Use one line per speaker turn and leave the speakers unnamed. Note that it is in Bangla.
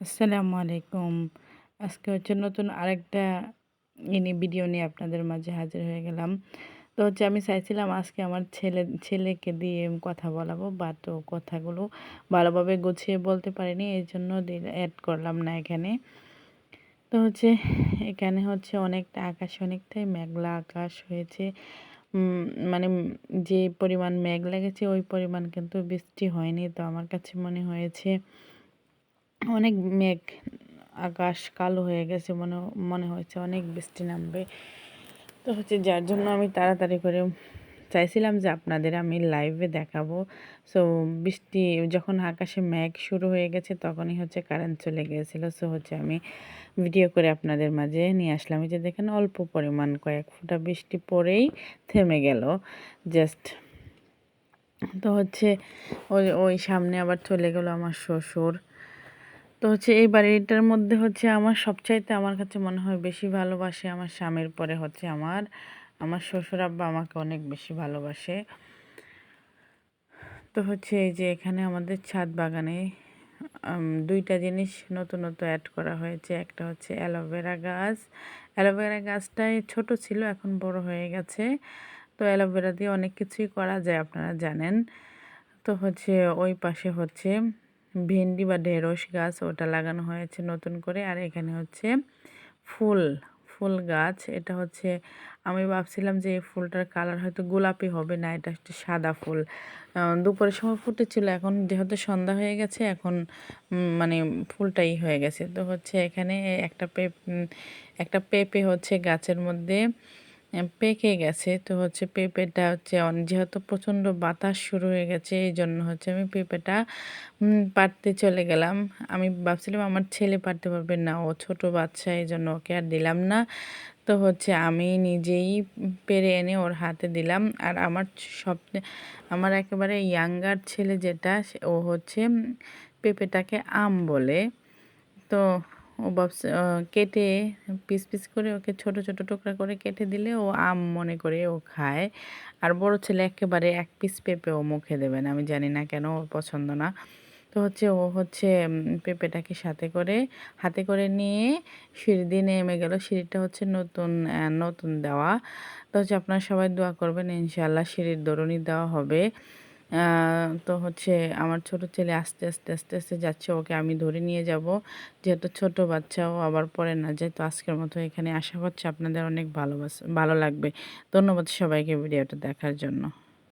আসসালামু আলাইকুম। আজকে হচ্ছে নতুন আরেকটা ইনি ভিডিও নিয়ে আপনাদের মাঝে হাজির হয়ে গেলাম। তো হচ্ছে আমি চাইছিলাম আজকে আমার ছেলে, ছেলেকে দিয়ে কথা বলাবো বাট ও কথাগুলো ভালোভাবে গুছিয়ে বলতে পারিনি, এই জন্য অ্যাড করলাম না এখানে। তো হচ্ছে এখানে হচ্ছে অনেকটা আকাশ, অনেকটাই মেঘলা আকাশ হয়েছে। মানে যে পরিমাণ মেঘ লেগেছে, ওই পরিমাণ কিন্তু বৃষ্টি হয়নি তো আমার কাছে মনে হয়েছে। অনেক মেঘ, আকাশ কালো হয়ে গেছে মনে মনে হয়েছে অনেক বৃষ্টি নামবে। তো হচ্ছে যার জন্য আমি তাড়াতাড়ি করে চাইছিলাম যে আপনাদের আমি লাইভে দেখাবো। সো বৃষ্টি, যখন আকাশে মেঘ শুরু হয়ে গেছে তখনই হচ্ছে কারেন্ট চলে গিয়েছিল। সো হচ্ছে আমি ভিডিও করে আপনাদের মাঝে নিয়ে আসলাম। যে দেখেন অল্প পরিমাণ কয়েক ফোঁটা বৃষ্টি পরেই থেমে গেল। জাস্ট তো হচ্ছে ওই ওই সামনে আবার চলে গেল আমার শ্বশুর। তো হচ্ছে এই বাড়িটার মধ্যে হচ্ছে আমার সবচাইতে আমার কাছে মনে হয় বেশি ভালোবাসে আমার স্বামীর পরে হচ্ছে আমার। আমার শ্বশুর আব্বা আমাকে অনেক বেশি ভালোবাসে। তো হচ্ছে এই যে এখানে আমাদের ছাদ বাগানে দুইটা জিনিস নতুনত্ব অ্যাড করা হয়েছে। একটা হচ্ছে অ্যালোভেরা গাছ। অ্যালোভেরা গাছটাই ছোট ছিল, এখন বড় হয়ে গেছে। তো অ্যালোভেরা দিয়ে অনেক কিছুই করা যায়, আপনারা জানেন। তো হচ্ছে ওই পাশে হচ্ছে ভেন্ডি বা ঢেঁড়স গাছ ওটা লাগানো হয়েছে নতুন করে। আর এখানে হচ্ছে ফুল ফুল গাছ। এটা হচ্ছে আমি ভাবছিলাম যে এই ফুলটার কালার হয়তো গোলাপি হবে না, এটা হচ্ছে সাদা ফুল। দুপুরের সময় ফুটেছিল, এখন যেহেতু সন্ধ্যা হয়ে গেছে, এখন মানে ফুলটাই হয়ে গেছে। তো হচ্ছে এখানে একটা পেপ একটা পেঁপে হচ্ছে গাছের মধ্যে পেকে গেছে। তো হচ্ছে পেঁপেটা হচ্ছে যেহেতু প্রচণ্ড বাতাস শুরু হয়ে গেছে, এই জন্য হচ্ছে আমি পেঁপেটা পাড়তে চলে গেলাম। আমি ভাবছিলাম আমার ছেলে পারতে পারবে না, ও ছোট বাচ্চা, এই জন্য ওকে আর দিলাম না। তো হচ্ছে আমি নিজেই পেরে এনে ওর হাতে দিলাম। আর আমার সব আমার একেবারে ইয়াঙ্গার ছেলে যেটা ও হচ্ছে পেঁপেটাকে আম বলে। তো ও ভাবছে কেটে পিস পিস করে ওকে ছোট ছোট টুকরা করে কেটে দিলে ও আম মনে করে ও খায়। আর বড় ছেলে একেবারে এক পিস পেঁপে ও মুখে দেবে না, আমি জানি না কেন, ওর পছন্দ না। তো হচ্ছে ও হচ্ছে পেঁপেটাকে সাথে করে, হাতে করে নিয়ে সিঁড়ি দিয়ে নেমে গেল। সিঁড়িটা হচ্ছে নতুন নতুন দেওয়া। তো হচ্ছে আপনারা সবাই দোয়া করবেন ইনশাল্লাহ সিঁড়ির দরুনি দেওয়া হবে। তো হচ্ছে আমার ছোট ছেলে আস্তে আস্তে আস্তে আস্তে যাচ্ছে, ওকে আমি ধরে নিয়ে যাব। যেহেতু ছোট বাচ্চাও আবার পরে না যায় তো আজকের মতো এখানে আশা করছি আপনাদের অনেক ভালোবাসা, ভালো লাগবে। ধন্যবাদ সবাইকে ভিডিওটা দেখার জন্য।